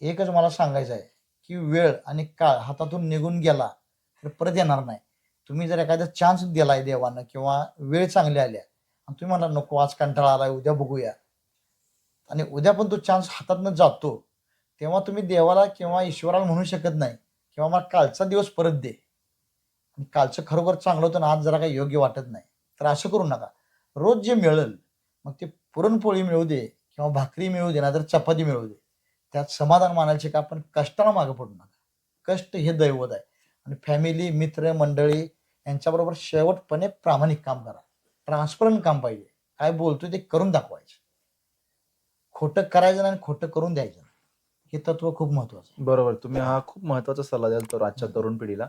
एकच मला सांगायचं आहे की वेळ आणि काळ हातातून निघून गेला तर परत येणार नाही. तुम्ही जर एखादा चान्स दिलाय देवानं किंवा वेळ चांगली आल्या आणि तुम्ही म्हणा नको आज कंटाळा आलाय उद्या बघूया. आणि उद्या पण तो चान्स हातातनं जातो तेव्हा तुम्ही देवाला किंवा ईश्वराला म्हणू शकत नाही किंवा मला कालचा दिवस परत दे. आणि कालचं खरोखर चांगलं होतं ना आज जरा काही योग्य वाटत नाही. तर असं करू नका. रोज जे मिळेल मग ते पुरणपोळी मिळू दे किंवा भाकरी मिळू दे नाहीतर चपाती मिळू दे. त्यात समाधान मानायचे का? आपण कष्टाला मागं पडू नका. कष्ट हे दैवत आहे. आणि फॅमिली मित्र मंडळी यांच्याबरोबर शेवटपणे प्रामाणिक काम करा. ट्रान्सपरंट काम पाहिजे. काय बोलतोय ते करून दाखवायचं. खोटं करायचं नाही आणि खोटं करून द्यायचं. हे तत्व खूप महत्वाचं बरोबर. तुम्ही हा खूप महत्त्वाचा सल्ला द्याल तर आजच्या तरुण पिढीला.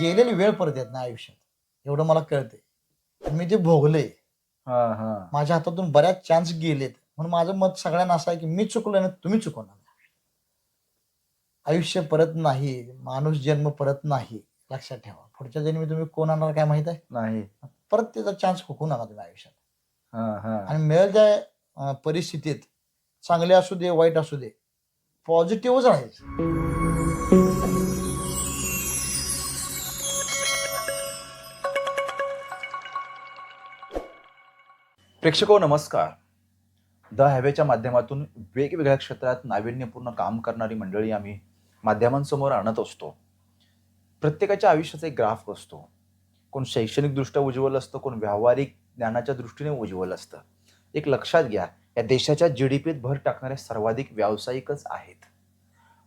गेलेली वेळ परत येत नाही आयुष्यात. एवढं मला कळतंय. आणि मी ते भोगलंय हा हा. माझ्या हातातून बऱ्याच चान्स गेलेत. म्हणून माझं मत सगळ्यांना असं आहे की मी चुकलोय ना तुम्ही चुकवणार आयुष्य परत नाही माणूस जन्म परत नाही लक्षात ठेवा. पुढच्या जन्मी तुम्ही कोण आणणार काय माहीत आहे? नाही. परत त्याचा चान्स हुकू नका तुम्ही आयुष्यात? हा हा. आणि मिळेल त्या परिस्थितीत चांगले असू दे वाईट असू दे पॉझिटिव्हच राहायचं. प्रेक्षको नमस्कार. द हॅवेच्या माध्यमातून वेगवेगळ्या क्षेत्रात नाविन्यपूर्ण काम करणारी मंडळी आम्ही माध्यमांसमोर आणत असतो. प्रत्येकाच्या आयुष्याचा एक ग्राफ असतो. कोण शैक्षणिकदृष्ट्या उज्ज्वल असतं कोण व्यावहारिक ज्ञानाच्या दृष्टीने उज्ज्वल असतं. एक लक्षात घ्या या देशाच्या जी डी पीत भर टाकणारे सर्वाधिक व्यावसायिकच आहेत.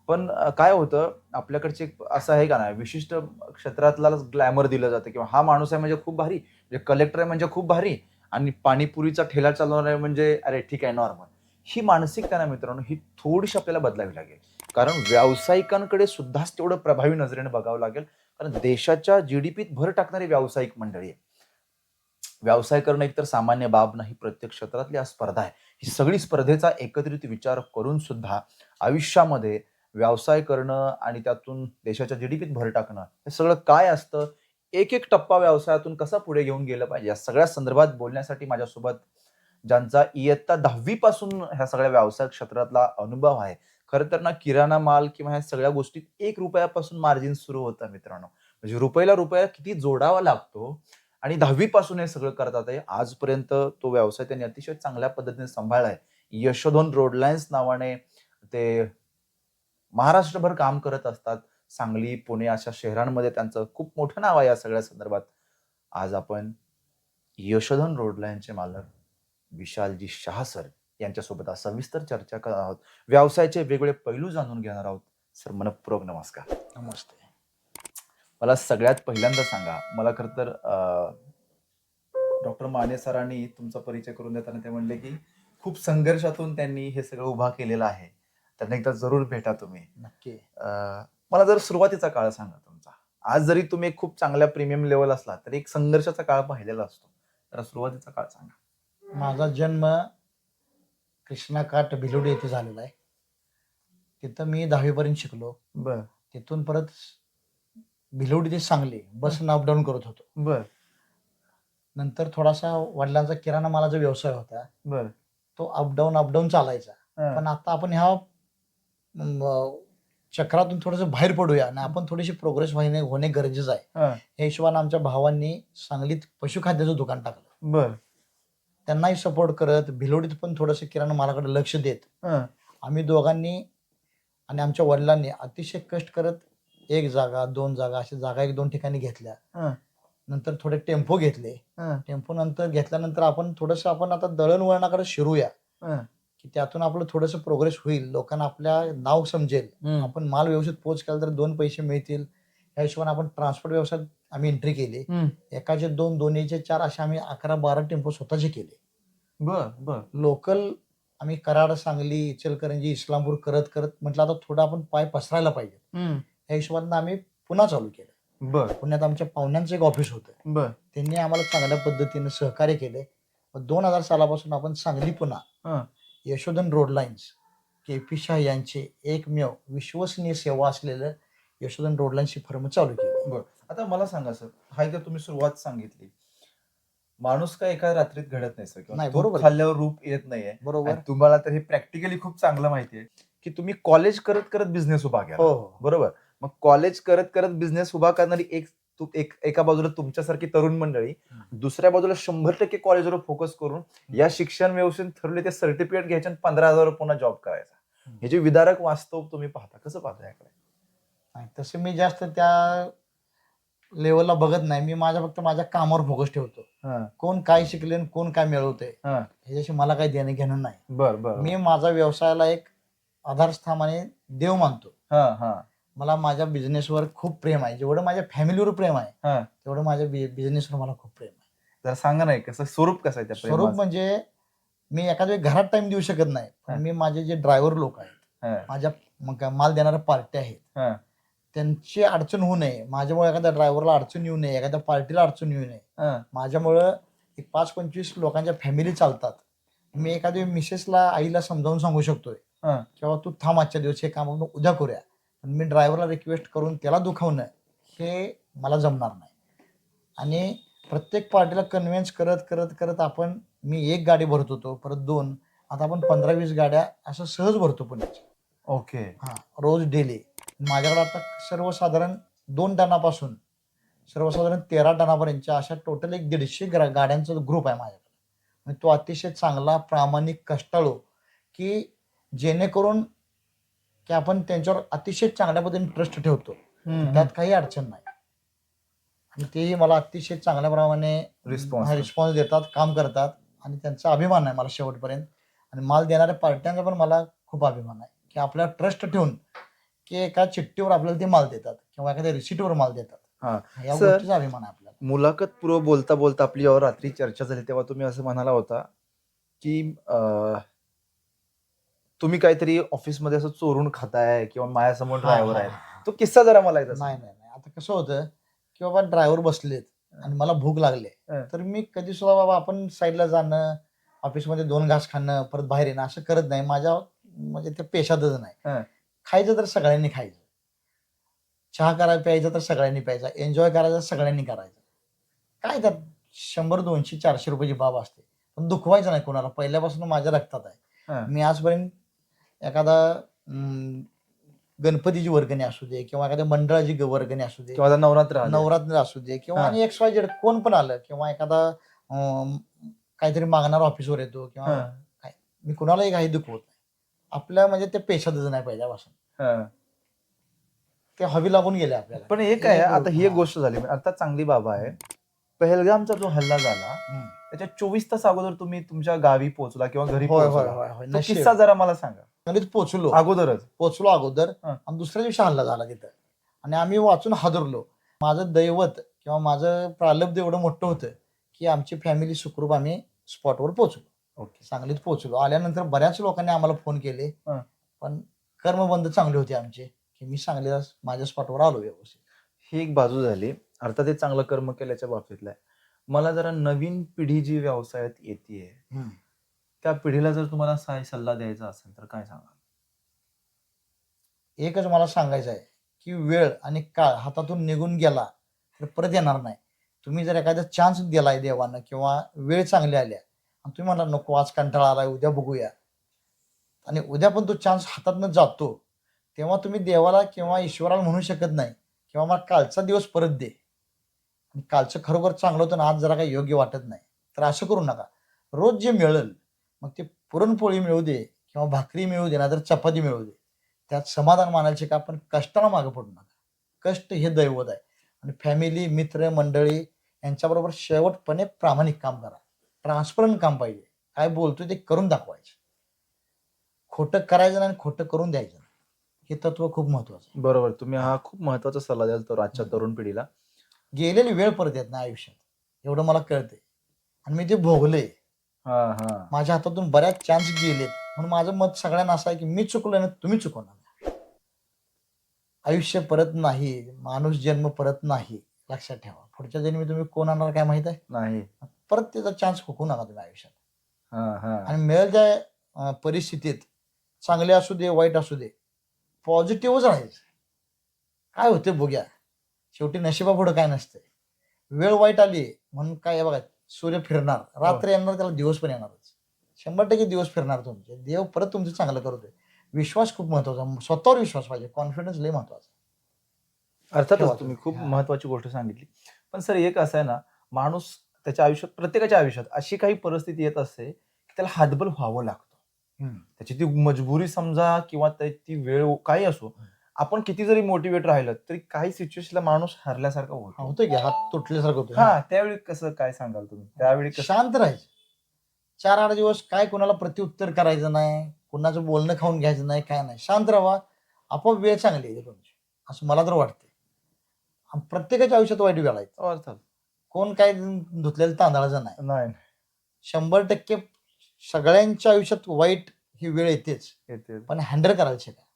पण काय होतं आपल्याकडचे असं आहे का ना विशिष्ट क्षेत्रातलाच ग्लॅमर दिलं जातं किंवा हा माणूस आहे म्हणजे खूप भारी म्हणजे कलेक्टर आहे म्हणजे खूप भारी आणि पाणीपुरीचा ठेला चालवणार आहे म्हणजे अरे ठीक आहे नॉर्मल ही मानसिकता ना मित्रांनो ही थोडीशी आपल्याला बदलावी लागेल. कारण व्यावसायिकांकडे सुद्धाच तेवढं प्रभावी नजरेने बघावं लागेल. कारण देशाच्या जीडीपीत भर टाकणारी व्यावसायिक मंडळी आहे व्यवसाय करणं एकतर सामान्य बाब नाही प्रत्येक क्षेत्रातली आज स्पर्धा आहे. ही सगळी स्पर्धेचा एकत्रित विचार करून सुद्धा आयुष्यामध्ये व्यवसाय करणं आणि त्यातून देशाच्या जीडीपीत भर टाकणं हे सगळं काय असतं एक एक टप्पा व्यवसायातून कसा पुढे घेऊन गेलं पाहिजे? या सगळ्या संदर्भात बोलण्यासाठी माझ्यासोबत ज्यांचा इयत्ता दहावी पासून ह्या सगळ्या व्यवसाय क्षेत्रातला अनुभव आहे. खरं तर ना किराणा माल किंवा ह्या सगळ्या गोष्टीत एक रुपयापासून मार्जिन सुरू होतं मित्रांनो. म्हणजे रुपयाला रुपया किती जोडावा लागतो आणि दहावी पासून हे सगळं करतात आहे आजपर्यंत तो व्यवसाय त्यांनी अतिशय चांगल्या पद्धतीने सांभाळलाय यशोधन रोडलाईन्स नावाने ते महाराष्ट्रभर काम करत असतात. सांगली पुणे अशा शहरांमध्ये त्यांचं खूप मोठं नाव आहे या सगळ्या संदर्भात. आज आपण यशोधन रोडलाईनचे मालक विशालजी शहा सर यांच्यासोबत आज सविस्तर चर्चा करणार आहोत. व्यवसायाचे वेगवेगळे पैलू जाणून घेणार आहोत. सर मनपूर्वक नमस्कार. नमस्ते. मला सगळ्यात पहिल्यांदा सांगा मला खरं तर डॉक्टर माने सरांनी तुमचा परिचय करून देताना ते म्हणले की खूप संघर्षातून त्यांनी हे सगळं उभा केलेलं आहे. त्यांना एकदा जरूर भेटा तुम्ही. नक्की. अं, मला जर सुरुवातीचा काळ सांगा तुमचा. आज जरी तुम्ही खूप चांगल्या प्रीमियम लेवल असला तरी एक संघर्षाचा काळ पाहिलेला असतो. तर सुरुवातीचा काळ सांगा. माझा जन्म कृष्णाकाठ भिलोडी येथे झालेला आहे. तिथं मी दहावीपर्यंत शिकलो. बर. तिथून परत भिलोडी ते सांगली बसनं अपडाऊन करत होतो. बर. नंतर थोडासा वडिलांचा किराणा मालाचा व्यवसाय होता. बर. तो अपडाऊन अपडाऊन चालायचा. पण आता आपण ह्या चक्रातून थोडस बाहेर पडूया आणि आपण थोडीशी प्रोग्रेस होणे होणे गरजेचं आहे हा. या हिशोबाने आमच्या भावांनी सांगलीत पशुखाद्याचं दुकान टाकलं बर त्यांनाही सपोर्ट करत भिलोडीत पण थोडंसं किराणा मालाकडे लक्ष देत हा. आम्ही दोघांनी आणि आमच्या वडिलांनी अतिशय कष्ट करत एक जागा दोन जागा अशी जागा एक दोन ठिकाणी घेतल्या. नंतर थोडे टेम्पो घेतले. टेम्पो नंतर घेतल्यानंतर आपण थोडस आपण आता दळणवळणाकडे शिरूया. की त्यातून आपलं थोडंसं प्रोग्रेस होईल. लोकांना आपल्या नाव समजेल. आपण माल व्यवस्थित पोच केला तर दोन पैसे मिळतील. या हिशोबाने आपण ट्रान्सपोर्ट व्यवसायात आम्ही एंट्री केली. एकाचे दोन दोन्हीचे चार असे आम्ही अकरा बारा टेम्पो स्वतःचे केले. बर बर. लोकल आम्ही कराड सांगली इचलकरंजी इस्लामपूर करत करत म्हटलं आता थोडं आपण पाय पसरायला पाहिजे. या हिशोबानं आम्ही पुन्हा चालू केलं. बर. पुण्यात आमच्या पाहुण्यांचं एक ऑफिस होतं. बर. त्यांनी आम्हाला चांगल्या पद्धतीने सहकार्य केले. दोन हजार सालापासून आपण सांगली. पुन्हा Yashodhan road lines K P Shah यांचे एकमेव विश्वसनीय सेवा असलेलं यशोधन रोड लाईन्स ही फर्म चालू केली. आता मला सांगा सर हा एकदा तुम्ही सुरुवात सांगितली. माणूस काय एका रात्रीत घडत नाही सर बरोबर. खाल्ल्यावर रूप येत नाहीये. बरोबर. तुम्हाला तर हे प्रॅक्टिकली खूप चांगलं माहिती आहे की तुम्ही कॉलेज करत करत बिझनेस उभा केला. हो हो. बरोबर. मग कॉलेज करत करत बिझनेस उभा करणारी एक तू- एक एका बाजूला तुमच्यासारखी तरुण मंडळी दुसऱ्या बाजूला शंभर टक्के कॉलेजवर फोकस करून या शिक्षण व्यवस्थेत ठरवले ते सर्टिफिकेट घ्यायचे आणि पंधरा हजार पुन्हा जॉब करायचा. हे. जे विदारक वास्तव तुम्ही पाहता कसं पाहता याकडे? नाही, तसं मी जास्त त्या लेवलला बघत नाही. मी माझ्या फक्त माझ्या कामावर फोकस ठेवतो. हा, कोण काय शिकले आणि कोण काय मिळवते. ह्याच्याशी मला काही देणं घेणं नाही. बर बर मी माझा व्यवसायाला एक आधारस्थानाने देव मानतो. हा हा. मला माझ्या बिझनेसवर खूप प्रेम आहे. जेवढं माझ्या फॅमिलीवर प्रेम आहे हा. तेवढं माझ्या बिझनेसवर मला खूप प्रेम आहे. जरा सांगा ना एक कसं स्वरूप कसं आहे त्या स्वरूप प्रेमाचं? म्हणजे मी एखाद्या वेळी घरात टाइम देऊ शकत नाही हा. पण मी माझे जे ड्रायव्हर लोक आहेत हा, माझ्या मग माल देणाऱ्या पार्ट्या आहेत हा, त्यांची अडचण होऊ नये. माझ्यामुळे एखाद्या ड्रायव्हरला अडचण येऊ नये एखाद्या पार्टीला अडचण येऊ नये. हा, माझ्यामुळं एक पाच पंचवीस लोकांच्या फॅमिली चालतात. मी एखाद्या मिसेसला आईला समजावून सांगू शकतोय हा. किंवा तू थांब आजच्या दिवस हे काम आपण उद्या करूया. मी ड्रायव्हरला रिक्वेस्ट करून त्याला दुखावणं हे मला जमणार नाही. आणि प्रत्येक पार्टीला कन्व्हिन्स करत करत करत आपण मी एक गाडी भरत होतो परत दोन आता आपण पंधरा वीस गाड्या असं सहज भरतो पुण्याच्या ओके. हा रोज डेली माझ्याकडे आता सर्वसाधारण दोन टनापासून सर्वसाधारण तेरा टनापर्यंतच्या अशा टोटल एक दीडशे गाड्यांचा ग्रुप आहे माझ्याकडे. तो अतिशय चांगला प्रामाणिक कष्टाळू की जेणेकरून की आपण त्यांच्यावर अतिशय चांगल्या पद्धतीने ट्रस्ट ठेवतो. त्यात काही अडचण नाही. आणि तेही मला अतिशय चांगल्या प्रमाणे Response. रिस्पॉन्स देतात काम करतात आणि त्यांचा अभिमान आहे मला शेवटपर्यंत. आणि माल देणाऱ्या पार्ट्यांचा पण मला खूप अभिमान आहे की आपल्याला ट्रस्ट ठेवून की एका चिठ्ठीवर आपल्याला ते माल देतात किंवा एखाद्या रिसिटवर माल देतात. हा. या गोष्टीचा अभिमान आहे आपल्याला. मुलाखत पूर्व बोलता बोलता आपली जेव्हा रात्री चर्चा झाली तेव्हा तुम्ही असं म्हणाला होता की तुम्ही काहीतरी ऑफिसमध्ये असं चोरून खाताय किंवा माझ्यासमोर ड्रायव्हर आहे तो किस्सा जरा मला एकदा नाही नाही नाही. आता कसं होतं की बाबा ड्रायव्हर बसलेत आणि मला भूक लागले. हं. तर मी कधी सुद्धा बाबा आपण साईडला जाणं ऑफिसमध्ये दोन घास खाणं परत बाहेर येणं असं करत नाही. माझ्या म्हणजे ते पेशातच हं. नाही खायचं तर सगळ्यांनी खायचं. चहा करायला प्यायचं तर सगळ्यांनी प्यायचा. एन्जॉय करायचं तर सगळ्यांनी करायचं. काय त्यात शंभर दोनशे चारशे रुपयाची बाब असते. पण दुखवायचं नाही कोणाला. पहिल्यापासून माझ्या रक्तात आहे. हं. मी आजपर्यंत एखादा गणपतीची वर्गणी असू दे किंवा एखाद्या मंडळाची वर्गणी असू दे किंवा नवरात्र. नवरात्र असू दे किंवा हा. आणि एक्स वाय झेड कोण पण आलं किंवा एखादा काहीतरी मागणार ऑफिसवर येतो किंवा हा, मी कुणालाही काही दुखवत नाही आपल्या म्हणजे ते पेशातच नाही पहिल्यापासून हा. ते हवी लागून गेले आपल्याला पण एक आहे आता ही एक हा. गोष्ट झाली आता चांगली बाबा आहे पहलगामचा जो हल्ला झाला. त्याच्या चोवीस तास अगोदर तुम्ही तुमच्या गावी पोहोचला किंवा घरी होय होय पोहोचला. होय होय. तो नशीब. किस्सा जरा मला सांगा. नदीत पोचलो अगोदरच. पोचलो अगोदर हा. आणि दुसऱ्या दिवशी हल्ला झाला तिथं. आणि आम्ही वाचून हादरलो. माझं दैवत किंवा माझं प्रालब्ध एवढं मोठं होतं की आमची फॅमिली सुखरूप आम्ही स्पॉटवर पोहोचलो. ओके. सांगलीत पोहोचलो. आल्यानंतर बऱ्याच लोकांनी आम्हाला फोन केले. हा. पण कर्मबंध चांगले होते आमचे की मी सांगलीला माझ्या स्पॉटवर आलो व्यवस्थित. ही एक बाजू झाली. अर्थात हे चांगलं कर्म केल्याच्या बाबतीतलं आहे. मला जरा नवीन पिढी जी व्यवसायात येते त्या पिढीला जर तुम्हाला काय सल्ला द्यायचा असेल तर काय सांगा एकच मला सांगायचं आहे की वेळ आणि काळ हातातून निघून गेला तर परत येणार नाही. तुम्ही जर एखादा चान्स दिलाय देवानं किंवा वेळ चांगली आल्या आणि तुम्ही म्हणला नको आज कंटाळा आलाय उद्या बघूया. आणि उद्या पण तो चान्स हातातनं जातो तेव्हा तुम्ही देवाला किंवा ईश्वराला म्हणू शकत नाही किंवा मला कालचा दिवस परत दे. आणि कालचं खरोखर चांगलं होतं ना आज जरा काही योग्य वाटत नाही. तर असं करू नका. रोज जे मिळेल मग ते पुरणपोळी मिळू दे किंवा भाकरी मिळू दे नाहीतर चपाती मिळू दे त्यात समाधान मानायचे का आपण कष्टाला मागे पडू नका. कष्ट हे दैवत आहे. आणि फॅमिली मित्र मंडळी यांच्याबरोबर शेवटपणे प्रामाणिक काम करा. ट्रान्सपरंट काम पाहिजे. काय बोलतोय ते करून दाखवायचं. खोटं करायचं नाही आणि खोटं करून द्यायचं हे तत्व खूप महत्वाचं बरोबर. तुम्ही हा खूप महत्त्वाचा सल्ला द्याल तर आजच्या तरुण पिढीला. गेलेली वेळ परत येत नाही आयुष्यात. एवढं मला कळतंय. आणि मी ते भोगले हा हा. माझ्या हातातून बऱ्याच चान्स गेलेत. म्हणून माझं मत सगळ्यांना असं आहे की मी चुकलोय ना तुम्ही चुकवणार. आयुष्य परत नाही माणूस जन्म परत नाही लक्षात ठेवा. पुढच्या जन्मी तुम्ही कोण आणणार काय माहीत आहे? नाही. परत त्याचा चान्स हुकू नका तुम्ही आयुष्यात? हा हा. आणि मिळेल त्या अं, परिस्थितीत चांगले असू दे वाईट असू दे पॉझिटिव्हच राहायचं. काय होते बघूया. शेवटी नशिबापुढं काय नसतंय. वेळ वाईट आली म्हणून काय बघा सूर्य फिरणार. रात्र येणार त्याला दिवस पण येणारच. शंभर टक्के दिवस फिरणार तुमचे. देव परत तुमचं चांगलं करतोय विश्वास खूप महत्त्वाचा स्वतःवर विश्वास पाहिजे. कॉन्फिडन्स लय महत्त्वाचा अर्थातच. तुम्ही खूप हा. महत्वाची गोष्ट सांगितली. पण सर एक असं आहे ना माणूस त्याच्या आयुष्यात प्रत्येकाच्या आयुष्यात अशी काही परिस्थिती येत असते की त्याला हातबल व्हावं लागतं. त्याची ती मजबुरी समजा किंवा ती वेळ काही असो आपण किती जरी मोटिवेट राहिलं तरी काही सिच्युएशनला माणूस हरल्यासारखा हा, होतो होतोय की हात तुटल्यासारखं होतं हा त्यावेळी कसं काय सांगाल तुम्ही? त्यावेळी कसं शांत राहायचं. चार आठ दिवस काय कोणाला प्रत्युत्तर करायचं नाही कोणाचं बोलणं खाऊन घ्यायचं नाही काय नाही. शांत राहा. आपोआप वेळ चांगली आहे तुमची. असं मला तर वाटते आणि प्रत्येकाच्या आयुष्यात वाईट वेळ आहे. हो, अर्थात कोण काय धुतलेलं तांदळाचं नाही. नाही शंभर टक्के सगळ्यांच्या आयुष्यात वाईट ही वेळ येतेच. येते पण हँडल करायला शिका. हा हा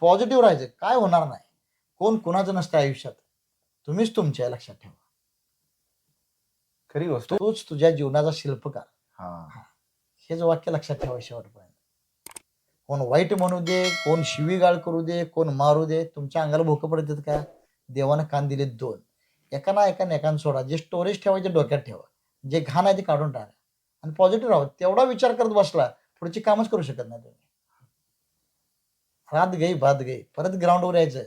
पॉझिटिव्ह राहायचं. काय होणार नाही. कोण कुणाचं नसतं आयुष्यात. तुम्हीच तुमच्या लक्षात ठेवा. खरी गोष्ट. तोच तुझ्या जीवनाचा शिल्पकार. हा. हेच वाक्य लक्षात ठेवा शेवटपर्यंत. कोण वाईट म्हणू दे कोण शिवीगाळ करू दे कोण मारू दे तुमच्या अंगाला भोकं पडतात का? देवानं कान दिले दोन. एका ना एका एकान सोडा. जे स्टोरेज ठेवायचे डोक्यात ठेवा. जे घाण आहे ते काढून टाका. आणि पॉझिटिव्ह राहा. तेवढा विचार करत बसला पुढची कामच करू शकत नाही तुम्ही. रात गई बात गई परत ग्राउंडवर यायचं.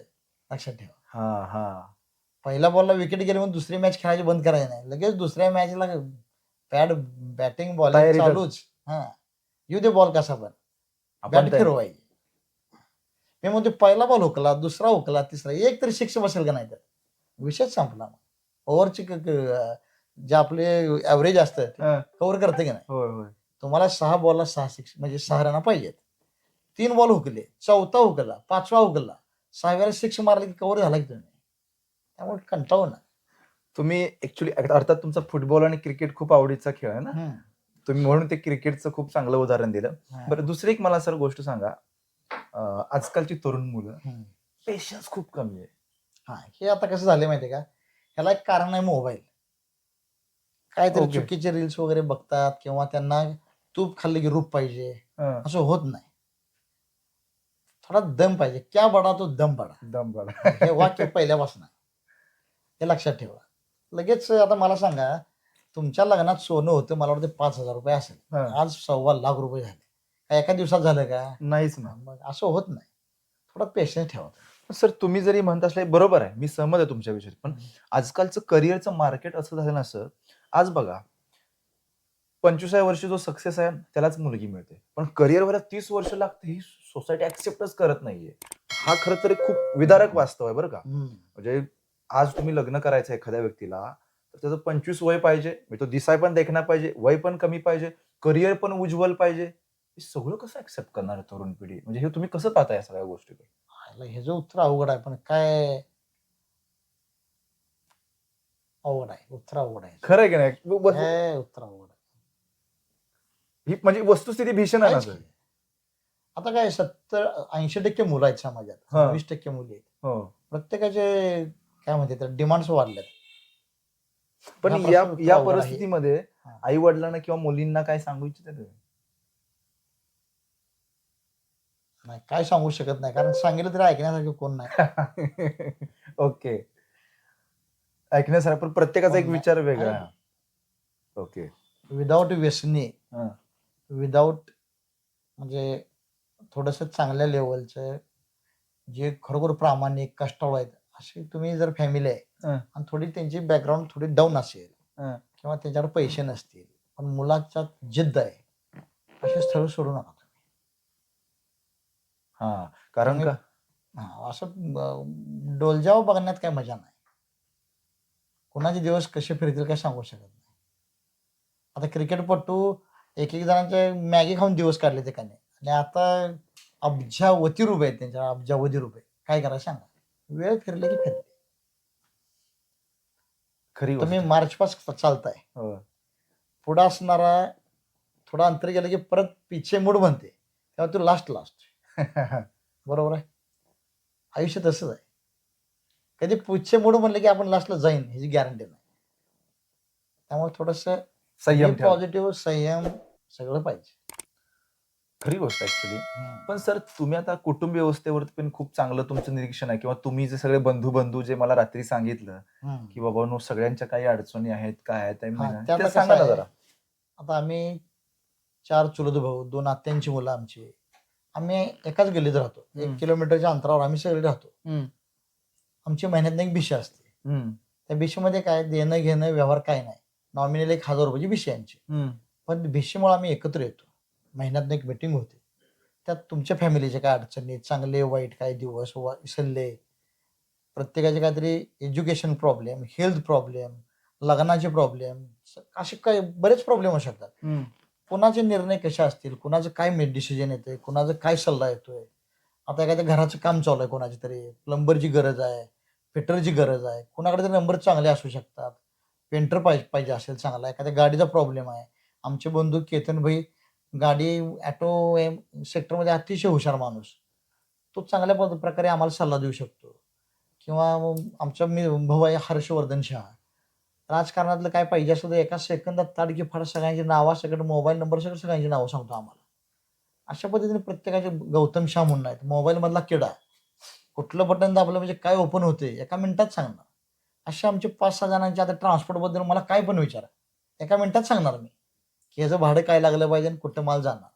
लक्षात ठेवा. हा हा. पहिल्या बॉलला विकेट गेली म्हणून दुसरी मॅच खेळायची बंद करायची नाही. लगेच दुसऱ्या मॅचला पॅड बॅटिंग बॉलिंग तयारीतच. चालूच. हा. येऊ दे बॉल कसा पण. आपण बॅट फिरवायची. मी म्हणतो पहिला बॉल हुकला दुसरा हुकला तिसरा. एक तरी शिक्ष बसेल का नाही तर? विषयच संपला ओव्हरची जे आपले ॲव्हरेज असतं हा, कव्हर करते की नाही? होय होय. तुम्हाला सहा बॉलला सहा सिक्स म्हणजे सहा रना पाहिजेत. तीन बॉल हुकले चौथा हुकला पाचवा हुकला. सहाव्याला सिक्स मारले की कव्हर झाला की तुम्ही त्यामुळे कंटाळू ना तुम्ही ऍक्च्युली अर्थात तुमचा फुटबॉल आणि क्रिकेट खूप आवडीचा खेळ आहे ना. तुम्ही म्हणून ते क्रिकेटचं खूप चांगलं उदाहरण दिलं. बरं दुसरी एक मला सर गोष्ट सांगा. आजकालची तरुण मुलं. पेशन्स खूप कमी आहे. हा हे आता कसं झालं माहितीये का? ह्याला एक कारण आहे मोबाईल काहीतरी. चुकीचे रील्स वगैरे बघतात किंवा त्यांना तूप खाल्ली की रूप पाहिजे. असं होत नाही. थोडा दम पाहिजे. क्या बडा तो दम बडा. दम बडा. हे वाक्य पहिल्यापासून आहे. हे लक्षात ठेवा. लगेच आता मला सांगा तुमच्या लग्नात सोनं होतं मला वाटतं पाच हजार रुपये असेल. हं, आज सव्वा लाख रुपये झाले. काय एका दिवसात झालं का? नाहीच ना. मग असं होत नाही. थोडा पेशन्स ठेवा. सर तुम्ही जरी म्हणत असले बरोबर आहे. मी सहमत आहे तुमच्या विषयी पण आजकालचं करिअरचं मार्केट असं झालं ना सर आज बघा पंचवीसाव्या वर्षी जो सक्सेस आहे त्यालाच मुलगी मिळते. पण करिअर व्हायला तीस वर्ष लागते ही सोसायटी ऍक्सेप्टच करत नाहीये. हा खरं तर खूप विदारक वास्तव आहे बरं का. म्हणजे आज तुम्ही लग्न करायचं एखाद्या व्यक्तीला तर त्याचं पंचवीस वय पाहिजे. तो दिसाय पण देखना पाहिजे वय पण कमी पाहिजे करिअर पण उज्ज्वल पाहिजे. हे सगळं कसं ऍक्सेप्ट करणार आहे तरुण पिढी? म्हणजे हे तुम्ही कसं पाहता या सगळ्या गोष्टीकडे? हे जो उत्तर अवघड आहे पण काय? अवघड आहे उत्तर अवघड आहे. खरं आहे की नाही? उत्तर अवघड ही म्हणजे वस्तुस्थिती भीषण आहे ना सर. आता काय सत्तर ऐंशी टक्के मुलं आहेत समाजात हा. वीस टक्के मुली आहेत हो प्रत्येकाचे काय म्हणते डिमांड्स वाढल्यात पण हा या या अवघड आहे. परिस्थितीमध्ये हा. आई वडिलांना किंवा मुलींना काय सांगू इच्छित नाही काय सांगू शकत नाही कारण सांगितलं तरी ऐकण्यासारखं कोण नाही ओके ऐकण्यासारखं पण प्रत्येकाचा एक. विचार वेगळा आहे. ओके विदाऊट व्यसनी हा. विदाऊट म्हणजे थोडस चांगल्या लेवलचं जे खरोखर प्रामाणिक कष्टाळू आहेत अशी तुम्ही जर फॅमिली आहे हा. आणि थोडी त्यांची बॅकग्राऊंड थोडी डाऊन असेल हा. किंवा त्यांच्याकडे पैसे नसतील पण मुलाच्या जिद्द आहे असे स्थळ सोडू नका तुम्ही हा कारण का हा, असं डोलजाव बघण्यात काय मजा नाही कुणाचे दिवस कसे फिरतील काय सांगू शकत नाही आता क्रिकेटपटू एक एक जणांचे मॅगी खाऊन दिवस काढले ते काने. आणि आता अब्जावधी रुपये आहेत त्यांच्या अब्जावधी रुपये काय करायचं सांगा. वेळ फिरली की फिरली. खरी गोष्ट. तुम्ही मार्च पास चालताय. हो. पुढं असणारा थोडा अंतर गेलं की परत पिछे मूड बनते. तेव्हा तू लास्ट लास्ट बरोबर आहे? आयुष्य तसंच आहे. कधी पुढचे मूड म्हणले की आपण लास्टला जाईन ह्याची गॅरंटी नाही. त्यामुळे थोडस संयम ठेवा पॉझिटिव्ह संयम सगळं पाहिजे खरी गोष्ट ऍक्च्युली हम्म. पण सर तुम्ही आता कुटुंब व्यवस्थेवरती पण खूप चांगलं तुमचं निरीक्षण आहे किंवा तुम्ही जे सगळे बंधू बंधू जे मला रात्री सांगितलं हम्म. की बाबा नो सगळ्यांच्या काही अडचणी आहेत काय आहेत ते हा, म्हणा. त्यात ते कसं सांगा ना आहे, जरा आता आम्ही चार चुलत भाऊ दोन आत्यांची मुलं आमची आम्ही एकाच गल्लीत राहतो हम्म. एक किलोमीटरच्या अंतरावर आम्ही सगळे राहतो हम्म. आमची महिन्यात एक बिशी असते हम्म. त्या बिशीमध्ये काय देणं घेणं व्यवहार काय नाही नॉमिनल एक हजार रुपयाची आमची. हम्म. पण भिशीमुळे आम्ही एकत्र येतो. महिन्यात एक मिटिंग होते. त्यात तुमच्या फॅमिलीचे काय अडचणी चांगले वाईट काय दिवस विसरले प्रत्येकाचे काहीतरी एज्युकेशन प्रॉब्लेम हेल्थ प्रॉब्लेम लग्नाचे प्रॉब्लेम असे काय बरेच प्रॉब्लेम असू शकतात. कुणाचे निर्णय कसे असतील? कुणाचं काय डिसिजन येतंय? कुणाचं काय सल्ला येतोय? आता एखाद्या घराचं काम चालू आहे कोणाची तरी. प्लंबरची गरज आहे फिटरची गरज आहे. कुणाकडे तरी नंबर चांगले असू शकतात. पेंटर पाहिजे पाहिजे असेल चांगला. एखाद्या गाडीचा प्रॉब्लेम आहे. आमचे बंधू केतन भाई गाडी ॲटो सेक्टरमध्ये अतिशय हुशार माणूस. तो चांगल्या पद- प्रकारे आम्हाला सल्ला देऊ शकतो. किंवा मग आमचा मी भाऊ आहे हर्षवर्धन शहा. राजकारणातलं काय पाहिजे असं तर एका सेकंदात ताडकी फार सगळ्यांची नावं सगळं मोबाईल नंबर सगळं सगळ्यांची नावं सांगतो आम्हाला. अशा पद्धतीने प्रत्येकाचे गौतम शाह म्हणून आहेत. मोबाईलमधला किडा. कुठलं बटन दाबलं म्हणजे काय ओपन होते? एका मिनिटात सांगणार. असे आमचे पाच सहा जणांचे आता ट्रान्सपोर्टबद्दल मला काय पण विचारा. एका मिनिटात सांगणार मी. की ह्याचं भाडं काय लागलं पाहिजे आणि कुठं माल जाणार.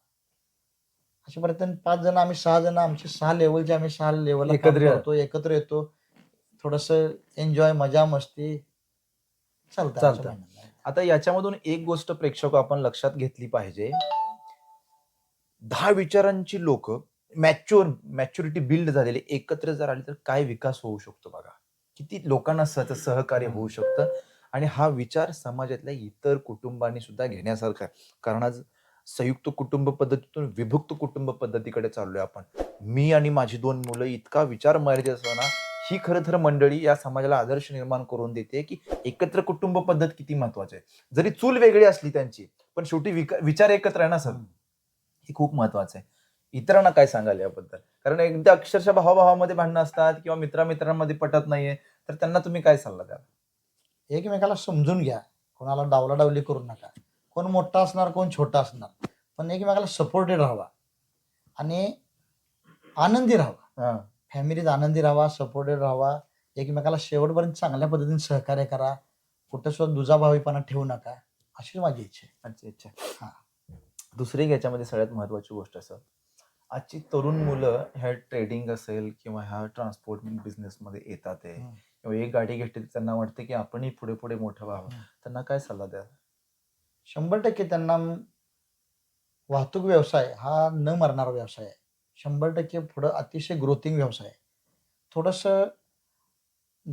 अशा प्रत्येक पाच जण आम्ही सहा जण आमचे सहा लेवलचे आम्ही सहा लेवलला एकत्र या. करतो एकत्र येतो. थोडस एन्जॉय मजा मस्ती चालतं चालतं. आता याच्यामधून एक गोष्ट प्रेक्षक आपण लक्षात घेतली पाहिजे. दहा विचारांची लोक मॅच्युअर मॅच्युरिटी बिल्ड झालेली एकत्र जर आली तर काय विकास होऊ शकतो बघा. किती लोकांना सह सहकार्य होऊ शकतं? आणि हा विचार समाजातल्या इतर कुटुंबांनी सुद्धा घेण्यासारखा आहे. कारण आज संयुक्त कुटुंब पद्धतीतून विभक्त कुटुंब पद्धतीकडे चाललोय आपण. मी आणि माझी दोन मुलं इतका विचार मर्यादित असताना ही खरं तर मंडळी या समाजाला आदर्श निर्माण करून देते की एकत्र कुटुंब पद्धत किती महत्वाची आहे. जरी चूल वेगळी असली त्यांची पण शेवटी विचार एकत्र आहे ना सर? हे खूप महत्वाचं आहे. इतरांना काय सांगाल याबद्दल? कारण एकदा अक्षरशः भावाभावामध्ये भांडणं असतात किंवा मित्रामित्रांमध्ये पटत नाहीये तर त्यांना तुम्ही काय सल्ला द्याल? एकमेकाला समजून घ्या. कोणाला डावला डावली करू नका. कोण मोठा असणार कोण छोटा असणार. पण एकमेकाला सपोर्टेड राहावा. आणि आनंदी राहावा. फॅमिलीत आनंदी राहावा सपोर्टेड राहावा. एकमेकाला शेवटपर्यंत चांगल्या पद्धतीने सहकार्य करा. कुठं सुद्धा दुजाभावीपणा ठेवू नका. अशी माझी इच्छा आहे. अच्छा अच्छा. हा. दुसरी याच्यामध्ये सगळ्यात महत्वाची गोष्ट असं आजची तरुण मुलं ह्या ट्रेडिंग असेल किंवा ह्या ट्रान्सपोर्ट बिझनेसमध्ये येतात आहे. किंवा एक गाडी घेतली तर त्यांना वाटतं की आपणही पुढे पुढे मोठं व्हावं. त्यांना काय सल्ला द्याल? शंभर टक्के त्यांना वाहतूक व्यवसाय हा न मरणारा व्यवसाय आहे. शंभर टक्के पुढं अतिशय ग्रोथिंग व्यवसाय आहे. थोडंसं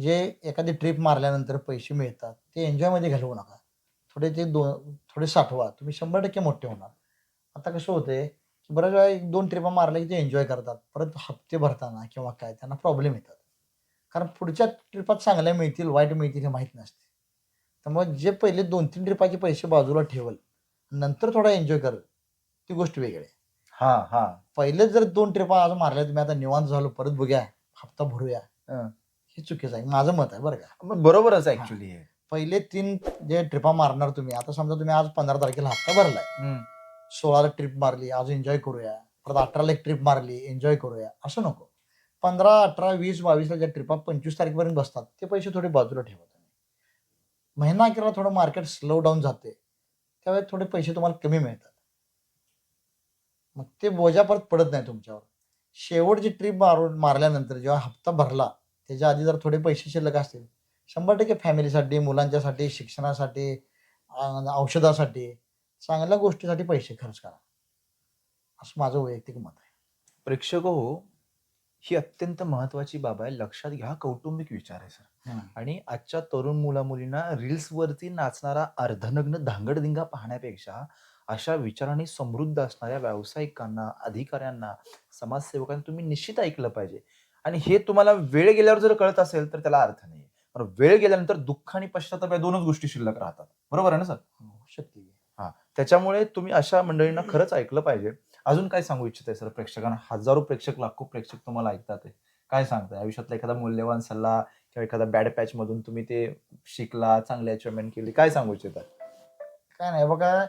जे एखादी ट्रिप मारल्यानंतर पैसे मिळतात ते एन्जॉयमध्ये घालवू नका. थोडे ते दोन थोडे साठवा. तुम्ही शंभर टक्के मोठे होणार. आता कसं होतंय की बऱ्याच वेळा एक दोन ट्रिपा मारल्या की ते एन्जॉय करतात. परत हप्ते भरताना किंवा काय त्यांना प्रॉब्लेम येतात. कारण पुढच्या ट्रिपात चांगल्या मिळतील वाईट मिळतील हे माहीत नसते. त्यामुळे जे पहिले दोन तीन ट्रिपाचे पैसे बाजूला ठेवल नंतर थोडा एन्जॉय कर ती गोष्ट वेगळी आहे. हा हा. पहिले जर दोन ट्रिपा आज मारल्या तुम्ही आता निवांत झालो परत बघूया हप्ता भरूया. हं. चुकीचं आहे. माझं मत आहे बरं का. बरोबरच ऍक्च्युली पहिले तीन जे ट्रिपा मारणार तुम्ही आता समजा तुम्ही आज पंधरा तारखेला हप्ता भरलाय. सोळाला ट्रिप मारली आज एन्जॉय करूया. परत अठराला एक ट्रिप मारली एन्जॉय करूया. असं नको. पंधरा अठरा वीस बावीसला ज्या ट्रिपा पंचवीस तारखेपर्यंत बसतात ते पैसे थोडे बाजूला ठेवा तुम्ही. महिना अखेरला थोडं मार्केट स्लो डाऊन जाते. त्यावेळेस थोडे पैसे तुम्हाला कमी मिळतात. मग ते बोजा परत पडत नाही तुमच्यावर. शेवटची ट्रिप मारून मारल्यानंतर जेव्हा हप्ता भरला त्याच्या आधी जर थोडे पैसे शिल्लक असतील शंभर टक्के फॅमिलीसाठी मुलांच्यासाठी शिक्षणासाठी औषधासाठी चांगल्या गोष्टीसाठी पैसे खर्च करा. असं माझं वैयक्तिक मत आहे. प्रेक्षक हो ही अत्यंत महत्वाची बाब आहे. लक्षात घ्या कौटुंबिक विचार आहे सर. आणि आजच्या तरुण मुला मुलींना रील्स वरती नाचणारा अर्धनग्न धांगडधिंगा पाहण्यापेक्षा अशा विचारांनी समृद्ध असणाऱ्या व्यावसायिकांना अधिकाऱ्यांना समाजसेवकांना तुम्ही निश्चित ऐकलं पाहिजे. आणि हे तुम्हाला वेळ गेल्यावर जर कळत असेल तर त्याला अर्थ नाही वेळ गेल्यानंतर दुःख आणि पश्चाताप या दोनच गोष्टी शिल्लक राहतात. बरोबर आहे ना सर? हो, शक्ती आहे. हा त्याच्यामुळे तुम्ही अशा मंडळींना खरंच ऐकलं पाहिजे. अजून काय सांगू इच्छित सर प्रेक्षकांना? हजारो प्रेक्षक लाखो प्रेक्षक तुम्हाला ऐकतात आहे. काय सांगताय? आयुष्यातला एखादा मूल्यवान सल्ला किंवा एखादा बॅड पॅच मधून तुम्ही ते शिकला चांगली अचिव्हमेंट केली काय सांगू इच्छिता काय नाही बघा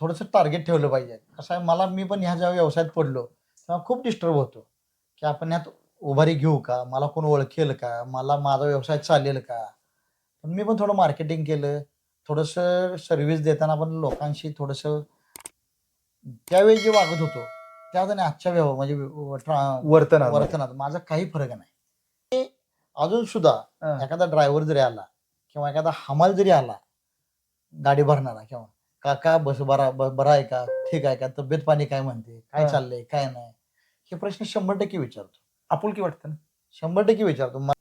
थोडंसं टार्गेट ठेवलं पाहिजे. कसं आहे मला मी पण ह्या जेव्हा व्यवसायात पडलो तेव्हा खूप डिस्टर्ब होतो. की आपण ह्यात उभारी घेऊ का? मला कोण ओळखेल का? मला माझा व्यवसाय चालेल का? पण मी पण थोडं मार्केटिंग केलं. थोडंसं सर्व्हिस देताना पण लोकांशी थोडंसं त्यावेळी जे वागत होतो त्यात आणि आजच्या व्यवहार म्हणजे व- ट्रा- वर्तनात. वर्तनात. माझा काही फरक नाही. ते अजून सुद्धा हा. एखादा ड्रायव्हर जरी आला किंवा एखादा हमाल जरी आला गाडी भरणारा किंवा काका बस बरा ब- बरा आहे का? ठीक आहे का? तब्येत पाणी काय म्हणते? काय हा. चाललंय? काय नाही? हे प्रश्न शंभर टक्के विचारतो. आपुलकी वाटतं ना? शंभर टक्के विचारतो. मा-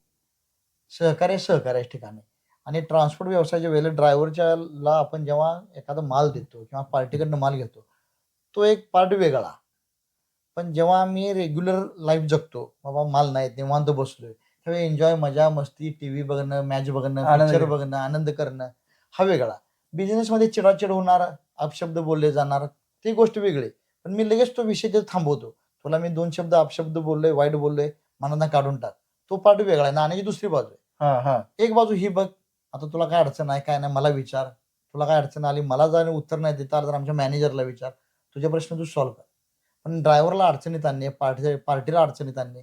सहकार्य सहकार्याच्या ठिकाणी. आणि ट्रान्सपोर्ट व्यवसायाच्या वेळेला ड्रायव्हरच्या ला आपण जेव्हा एखादा माल देतो किंवा पार्टीकडनं माल घेतो तो एक पार्ट वेगळा. पण जेव्हा आम्ही रेग्युलर लाईफ जगतो बाबा माल नाही निवांत बसलोय त्यावेळी एन्जॉय मजा मस्ती टीव्ही बघणं मॅच बघणं पिक्चर घेणं. बघणं आनंद करणं हा वेगळा. बिझनेसमध्ये चिडाचिड होणार अपशब्द बोलले जाणार ती गोष्ट वेगळी. पण मी लगेच तो विषय तिथे थांबवतो. तुला मी दोन शब्द अपशब्द बोललोय वाईट बोललोय मनांना काढून टाक. तो पार्ट वेगळा आहे. नाण्याची दुसरी बाजू आहे. एक बाजू ही बघ आता तुला काय अडचण आहे काय नाही मला विचार. तुला काय अडचण आली मला जर उत्तर नाही देता आलं तर आमच्या मॅनेजरला विचार. तुझे प्रश्न तू सॉल्व्ह कर. पण ड्रायव्हरला अडचणीत आणणे पार्टी पार्टीला अडचणीत आणणे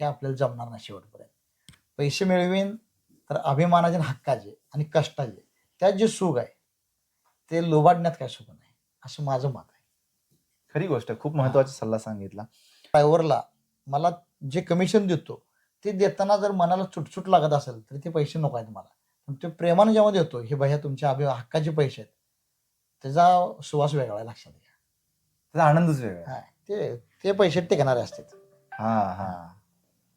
हे आपल्याला जमणार नाही शेवटपर्यंत. पैसे मिळवीन तर अभिमानाचे हक्काचे आणि कष्टाचे त्यात जे सुख आहे ते लोबाडण्यात काय सुख नाही असं माझं मत आहे. खरी गोष्ट आहे. खूप महत्त्वाचा सल्ला सांगितला. ड्रायव्हरला मला जे कमिशन देतो ते देताना जर मनाला चुटचुट लागत असेल तर ते पैसे नको आहेत मला. ते प्रेमाने जेव्हा देतो हे भैया तुमच्या अभि हक्काचे पैसे आहेत. त्याचा सुवास वेगळा आहे लक्षात घ्या. त्याचा आनंदच वेगळा. हा, ते ते पैसे टिकणारे असतात. हा हा.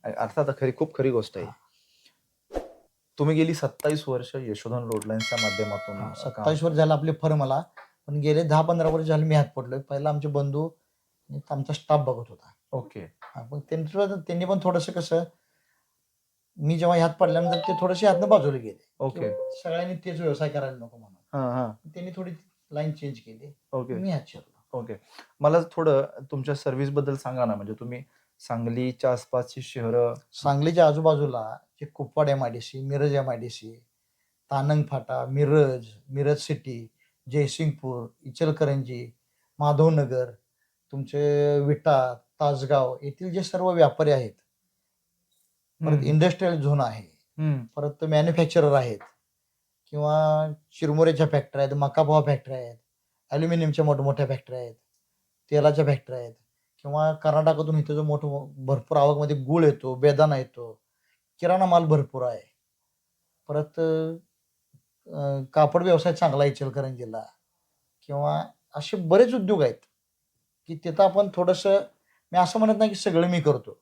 अर्थात खरी खूप खरी गोष्ट आहे. तुम्ही गेली सत्तावीस वर्ष यशोधन रोडलाईन्सच्या माध्यमातून सत्तावीस वर्ष झालं आपले फर्म मला. पण गेले दहा पंधरा वर्ष झाले मी हात पडलोय. पहिला आमचे बंधू आणि आमचा स्टाफ बघत होता. ओके. हा, पण त्यांनी पण थोडंसं कसं मी जेव्हा ह्यात पडल्यानंतर ते थोडेसे हातनं बाजूला गेले. ओके सगळ्यांनी तेच व्यवसाय करायला नको म्हणून. हा हा. त्यांनी थोडी लाईन चेंज केली. ओके मी ह्यात शिरलो. ओके मला थोडं तुमच्या सर्व्हिसबद्दल सांगा ना. म्हणजे तुम्ही सांगलीच्या आसपासची शहरं सांगलीच्या आजूबाजूला जे Kupwad M I D C Miraj M I D C Tanang Phata Miraj Miraj city Jaysingpur Ichalkaranji Madhavnagar तुमचे विटा तासगाव येथील जे सर्व व्यापारी आहेत परत इंडस्ट्रीयल झोन आहे. परत मॅन्युफॅक्चरर आहेत. किंवा चिरमुऱ्याच्या फॅक्टरी आहेत मकापोहा फॅक्टरी आहेत ॲल्युमिनियमच्या मोठमोठ्या फॅक्टरी आहेत तेलाच्या फॅक्टरी आहेत. किंवा कर्नाटकातून इथं जो मोठं भरपूर आवकमध्ये गुळ येतो बेदाणा येतो किराणा माल भरपूर आहे. परत कापड व्यवसाय चांगला आहे इचलकरंजीला. किंवा असे बरेच उद्योग आहेत की तिथं आपण थोडंसं मी असं म्हणत नाही की सगळं मी करतो.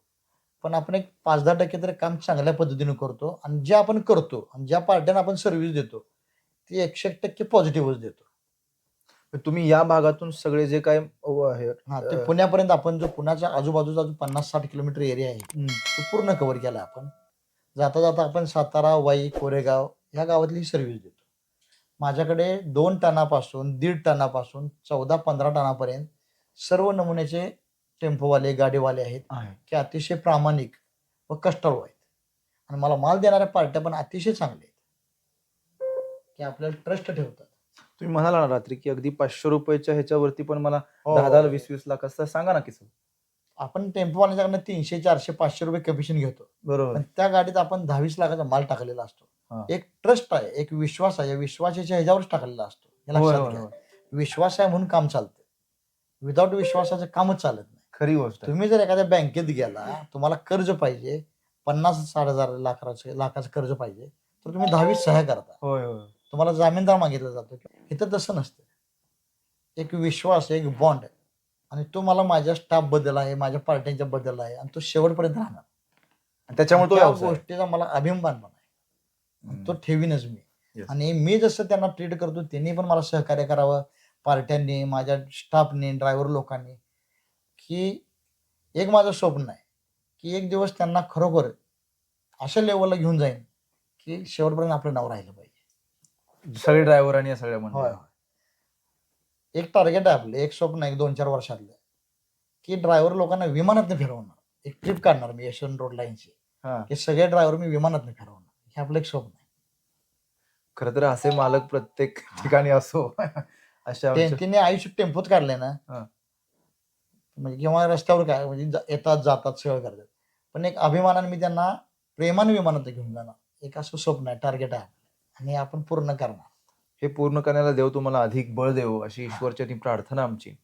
पण आपण एक पाच दहा टक्के तरी काम चांगल्या पद्धतीने करतो आणि जे आपण करतो आणि ज्या पार्ट्यानं आपण सर्व्हिस देतो ती एकशे एक टक्के पॉझिटिव्हच देतो. तुम्ही या भागातून सगळे जे काय हे ते पुण्यापर्यंत आपण जो पुण्याच्या आजूबाजूचा जो पन्नास साठ किलोमीटर एरिया आहे. तो पूर्ण कव्हर केला आपण. जाता जाता आपण सातारा वाई कोरेगाव ह्या गावातली सर्व्हिस देतो. माझ्याकडे दोन टनापासून दीड टनापासून चौदा पंधरा टनापर्यंत सर्व नमुन्याचे टेम्पोवाले गाडीवाले आहेत आहे. की अतिशय प्रामाणिक व कष्टाळू आहेत. आणि मला माल देणाऱ्या पार्ट्या पण अतिशय चांगल्या आहेत. की आपल्याला ट्रस्ट ठेवतात. तुम्ही म्हणाला ना रात्री की अगदी पाचशे रुपयाच्या ह्याच्यावरती पण मला हो. दहा दहा वीस वीस लाख असं सांगा ना किस आपण टेम्पोवाल्याच्याकडनं तीनशे चारशे पाचशे रुपये कमिशन घेतो. बरोबर. पण त्या गाडीत आपण दहावीस लाखाचा माल टाकलेला हा. असतो एक ट्रस्ट आहे एक विश्वास आहे. या विश्वासाच्या ह्याच्यावरच टाकलेला असतो. हे होय, लक्षात होय, घ्या होय. विश्वास आहे म्हणून काम चालतं विदाऊट विश्वासाचं कामच चालत नाही. खरी गोष्ट. तुम्ही जर एखाद्या बँकेत गेला तुम्हाला कर्ज पाहिजे पन्नास साठ हजार लाखाचं लाखाचं कर्ज पाहिजे तर तुम्ही दहावीस सह्या करता. होय होय. तुम्हाला जामीनदार मागितला जातो. इथं तसं नसतं. एक विश्वास एक बॉन्ड आणि तो मला माझ्या स्टाफबद्दल आहे माझ्या पार्ट्यांच्या बद्दल आहे आणि तो शेवटपर्यंत राहणार. आणि त्याच्यामुळे तो त्या व्यवसाय आहे. गोष्टीचा मला अभिमान पण आहे. तो ठेवीनच मी. Yes. आणि मी जसं त्यांना ट्रीट करतो त्यांनी पण मला सहकार्य करावं. पार्ट्यांनी माझ्या स्टाफने ड्रायव्हर लोकांनी. की एक माझं स्वप्न आहे की एक दिवस त्यांना खरोखर अशा लेवलला घेऊन जाईन की शेवटपर्यंत आपलं नाव राहिलं पाहिजे. सगळे ड्रायव्हर आणि सगळ्या होय होय. एक टार्गेट आहे आपलं एक स्वप्न आहे एक दोन चार वर्षातलं. की ड्रायव्हर लोकांना विमानातनं फिरवणार. एक ट्रिप काढणार मी यशवंत रोड लाईनची हा. की सगळे ड्रायव्हर मी विमानातनं फिरवणार. हे आपलं एक स्वप्न आहे. खरं तर असे मालक प्रत्येक ठिकाणी असो. अशा ते- त्यांनी आयुष्य टेम्पोत काढले ना. म्हणजे किंवा रस्त्यावर काय म्हणजे येतात जातात सगळं करतात. पण एक अभिमानाने मी त्यांना प्रेमाने विमानात घेऊन जाणार. एक असं स्वप्न आहे टार्गेट आहे. आणि आपण पूर्ण करणार. हे पूर्ण करण्याला देव तुम्हाला अधिक बळ देव अशी ईश्वरच्या प्रार्थना आमची.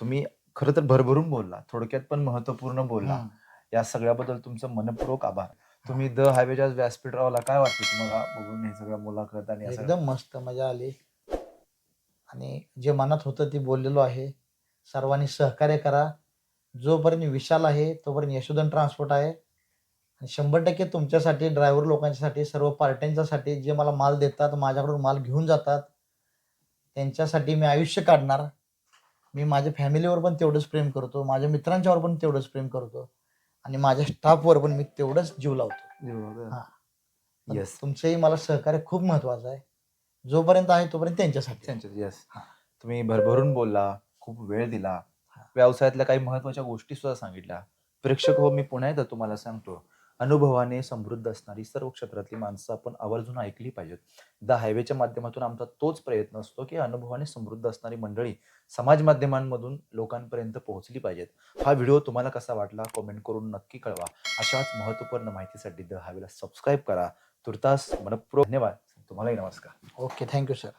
तुम्ही खरं तर भरभरून बोलला थोडक्यात पण महत्त्वपूर्ण बोलला. या सगळ्याबद्दल तुमचं मनपूर्वक आभार. तुम्ही द हायवेच्या व्यासपीठाला काय वाटतं तुम्हाला? बघून हे सगळं मुलाखत आणि एकदम मस्त मजा आली. आणि जे मनात होतं ते बोललेलो आहे. सर्वांनी सहकार्य करा. जोपर्यंत विशाल आहे तोपर्यंत यशोधन ट्रान्सपोर्ट आहे. आणि शंभर टक्के तुमच्यासाठी ड्रायव्हर लोकांच्यासाठी सर्व पार्ट्यांच्यासाठी जे मला माल देतात माझ्याकडून माल घेऊन जातात त्यांच्यासाठी मी आयुष्य काढणार. मी माझ्या फॅमिलीवर पण तेवढंच प्रेम करतो. माझ्या मित्रांच्यावर पण तेवढंच प्रेम करतो. आणि माझ्या स्टाफवर पण मी तेवढंच जीव लावतो. हा. येस तुमचंही मला सहकार्य खूप महत्वाचं आहे. जोपर्यंत आहे तोपर्यंत त्यांच्यासाठी. त्यांच्यात येस. तुम्ही भरभरून बोलला. खूप वेळ दिला. व्यवसायातल्या काही महत्त्वाच्या गोष्टी सुद्धा सांगितल्या. प्रेक्षक हो मी पुन्हा एकदा तुम्हाला सांगतो. अनुभवाने समृद्ध असणारी सर्व क्षेत्रातली माणसं आपण आवर्जून ऐकली पाहिजेत. द हायवेच्या माध्यमातून आमचा तोच प्रयत्न असतो की अनुभवाने समृद्ध असणारी मंडळी समाज माध्यमांमधून लोकांपर्यंत पोहोचली पाहिजेत. हा व्हिडिओ तुम्हाला कसा वाटला कमेंट करून नक्की कळवा. अशाच महत्त्वपूर्ण माहितीसाठी द हायवेला सबस्क्राईब करा. तुर्तास मनपूर्वक धन्यवाद. तुम्हालाही नमस्कार. Okay thank you sir